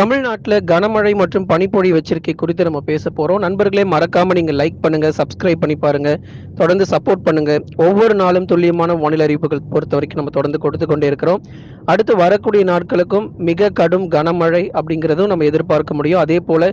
தமிழ்நாட்டில் கனமழை மற்றும் பனிப்பொழி எச்சரிக்கை குறித்து நம்ம பேச போகிறோம் நண்பர்களே மறக்காமல் நீங்கள் லைக் பண்ணுங்கள் சப்ஸ்கிரைப் பண்ணி பாருங்கள் தொடர்ந்து சப்போர்ட் பண்ணுங்கள் ஒவ்வொரு நாளும் துல்லியமான வானிலை அறிவிப்புகள் பொறுத்த வரைக்கும் நம்ம தொடர்ந்து கொடுத்து கொண்டே இருக்கிறோம். அடுத்து வரக்கூடிய நாட்களுக்கும் மிக கடும் கனமழை அப்படிங்கிறதும் நம்ம எதிர்பார்க்க முடியும். அதே போல்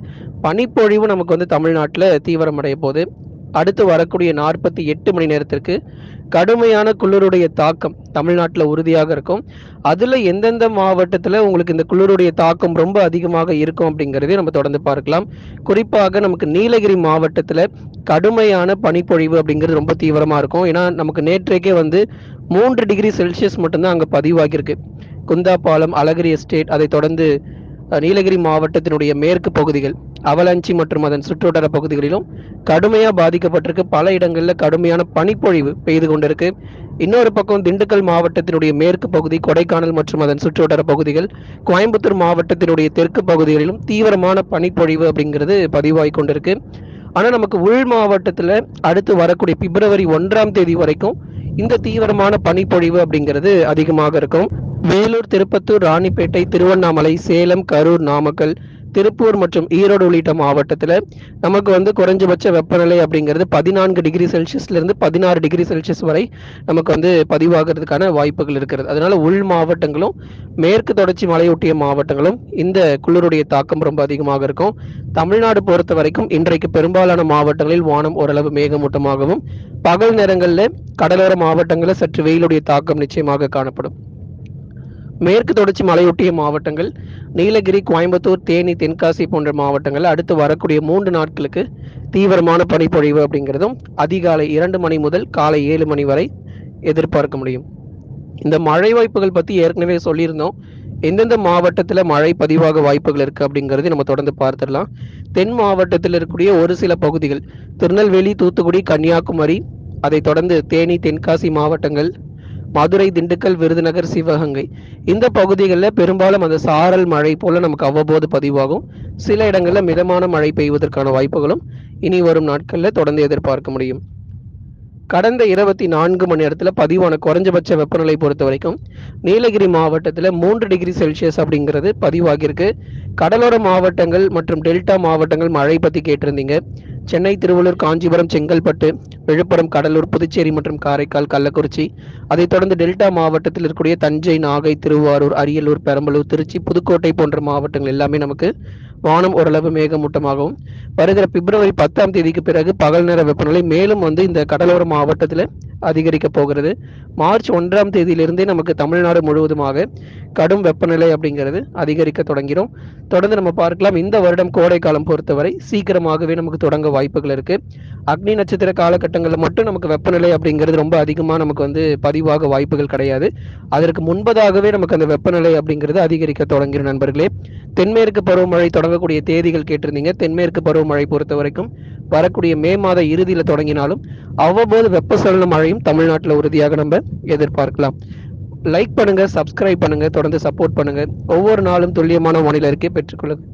பனிப்பொழிவு நமக்கு வந்து தமிழ்நாட்டில் தீவிரமடைய போகுது. அடுத்து வரக்கூடிய நாற்பத்தி எட்டு மணி நேரத்திற்கு கடுமையான குளிருடைய தாக்கம் தமிழ்நாட்டில் உறுதியாக இருக்கும். அதில் எந்தெந்த மாவட்டத்தில் உங்களுக்கு இந்த குளிருடைய தாக்கம் ரொம்ப அதிகமாக இருக்கும் அப்படிங்கிறதே நம்ம தொடர்ந்து பார்க்கலாம். குறிப்பாக நமக்கு நீலகிரி மாவட்டத்தில் கடுமையான பனிப்பொழிவு அப்படிங்கிறது ரொம்ப தீவிரமாக இருக்கும். ஏன்னா நமக்கு நேற்றைக்கே வந்து மூன்று டிகிரி செல்சியஸ் மட்டும்தான் அங்கே பதிவாகியிருக்கு. குந்தாபாலம் அழகிரி எஸ்டேட் அதை தொடர்ந்து நீலகிரி மாவட்டத்தினுடைய மேற்கு பகுதிகள் அவலாஞ்சி மற்றும் அதன் சுற்றுவட்டார பகுதிகளிலும் கடுமையாக பாதிக்கப்பட்டிருக்கு. பல இடங்களில் கடுமையான பனிப்பொழிவு பெய்து கொண்டிருக்கு. இன்னொரு பக்கம் திண்டுக்கல் மாவட்டத்தினுடைய மேற்கு பகுதி கொடைக்கானல் மற்றும் அதன் சுற்றுவட்டார பகுதிகள் கோயம்புத்தூர் மாவட்டத்தினுடைய தெற்கு பகுதிகளிலும் தீவிரமான பனிப்பொழிவு அப்படிங்கிறது பதிவாகி கொண்டிருக்கு. ஆனால் நமக்கு உள் மாவட்டத்தில் அடுத்து வரக்கூடிய பிப்ரவரி ஒன்றாம் தேதி வரைக்கும் இந்த தீவிரமான பனிப்பொழிவு அப்படிங்கிறது அதிகமாக இருக்கும். வேலூர் திருப்பத்தூர் ராணிப்பேட்டை திருவண்ணாமலை சேலம் கரூர் நாமக்கல் திருப்பூர் மற்றும் ஈரோடு உள்ளிட்ட மாவட்டத்தில் நமக்கு வந்து குறைஞ்சபட்ச வெப்பநிலை அப்படிங்கிறது பதினான்கு டிகிரி செல்சியஸ்லேருந்து பதினாறு டிகிரி செல்சியஸ் வரை நமக்கு வந்து பதிவாகிறதுக்கான வாய்ப்புகள் இருக்கிறது. அதனால உள் மாவட்டங்களும் மேற்கு தொடர்ச்சி மலையொட்டிய மாவட்டங்களும் இந்த குளிருடைய தாக்கம் ரொம்ப அதிகமாக இருக்கும். தமிழ்நாடு பொறுத்த வரைக்கும் இன்றைக்கு பெரும்பாலான மாவட்டங்களில் வானம் ஓரளவு மேகமூட்டமாகவும் பகல் நேரங்களில் கடலோர மாவட்டங்களில் சற்று வெயிலுடைய தாக்கம் நிச்சயமாக காணப்படும். மேற்கு தொடர்ச்சி மலையொட்டிய மாவட்டங்கள் நீலகிரி கோயம்புத்தூர் தேனி தென்காசி போன்ற மாவட்டங்கள் அடுத்து வரக்கூடிய மூன்று நாட்களுக்கு தீவிரமான பனிப்பொழிவு அப்படிங்கிறதும் அதிகாலை இரண்டு மணி முதல் காலை ஏழு மணி வரை எதிர்பார்க்க முடியும். இந்த மழை வாய்ப்புகள் பற்றி ஏற்கனவே சொல்லியிருந்தோம். எந்தெந்த மாவட்டத்தில் மழை பதிவாக வாய்ப்புகள் இருக்குது அப்படிங்கிறது நம்ம தொடர்ந்து பார்த்துடலாம். தென் மாவட்டத்தில் இருக்கக்கூடிய ஒரு சில பகுதிகள் திருநெல்வேலி தூத்துக்குடி கன்னியாகுமரி அதை தொடர்ந்து தேனி தென்காசி மாவட்டங்கள் மதுரை திண்டுக்கல் விருதுநகர் சிவகங்கை. இந்த பகுதிகளில் பெரும்பாலும் அந்த சாரல் மழை போல நமக்கு அவ்வப்போது பதிவாகும். சில இடங்களில் மிதமான மழை பெய்வதற்கான வாய்ப்புகளும் இனி வரும் நாட்களில் தொடர்ந்து எதிர்பார்க்க முடியும். கடந்த இருபத்தி நான்கு மணி நேரத்தில் பதிவான குறைஞ்சபட்ச வெப்பநிலை பொறுத்த வரைக்கும் நீலகிரி மாவட்டத்தில் மூன்று டிகிரி செல்சியஸ் அப்படிங்கிறது பதிவாகியிருக்கு. கடலோர மாவட்டங்கள் மற்றும் டெல்டா மாவட்டங்கள் மழை பற்றி கேட்டிருந்தீங்க. சென்னை திருவள்ளூர் காஞ்சிபுரம் செங்கல்பட்டு விழுப்புரம் கடலூர் புதுச்சேரி மற்றும் காரைக்கால் கள்ளக்குறிச்சி. அதைத் தொடர்ந்து டெல்டா மாவட்டத்தில் இருக்கக்கூடிய தஞ்சை நாகை திருவாரூர் அரியலூர் பெரம்பலூர் திருச்சி புதுக்கோட்டை போன்ற மாவட்டங்கள் எல்லாமே நமக்கு வானம் ஓரளவு மேகமூட்டமாகவும் வருகிற பிப்ரவரி பத்தாம் தேதிக்கு பிறகு பகல் நேர வெப்பநிலை மேலும் வந்து இந்த கடலோர மாவட்டத்தில் அதிகரிக்க போகிறது. மார்ச் ஒன்றாம் தேதியிலிருந்தே நமக்கு தமிழ்நாடு முழுவதுமாக கடும் வெப்பநிலை அப்படிங்கிறது அதிகரிக்க தொடங்கிறோம். தொடர்ந்து நம்ம பார்க்கலாம். இந்த வருடம் கோடை காலம் பொறுத்தவரை சீக்கிரமாகவே நமக்கு தொடங்க வாய்ப்புகள் இருக்கு. அக்னி நட்சத்திர காலகட்டங்களில் மட்டும் நமக்கு வெப்பநிலை அப்படிங்கிறது ரொம்ப அதிகமாக நமக்கு வந்து பதிவாக வாய்ப்புகள் கிடையாது. அதற்கு முன்பதாகவே நமக்கு அந்த வெப்பநிலை அப்படிங்கிறது அதிகரிக்க தொடங்கிடும் நண்பர்களே தென்மேற்கு பருவமழை தொடங்கக்கூடிய தேதிகள் கேட்டிருந்தீங்க. தென்மேற்கு பருவமழை பொறுத்த வரைக்கும் வரக்கூடிய மே மாத இறுதியில் தொடங்கினாலும் அவ்வப்போது வெப்பசலன மழையும் தமிழ்நாட்டில் உறுதியாக நம்ம எதிர்பார்க்கலாம். லைக் பண்ணுங்க சப்ஸ்கிரைப் பண்ணுங்க தொடர்ந்து சப்போர்ட் பண்ணுங்க. ஒவ்வொரு நாளும் துல்லியமான வானிலை அறிக்கை பெற்றுக்கொள்ளுங்க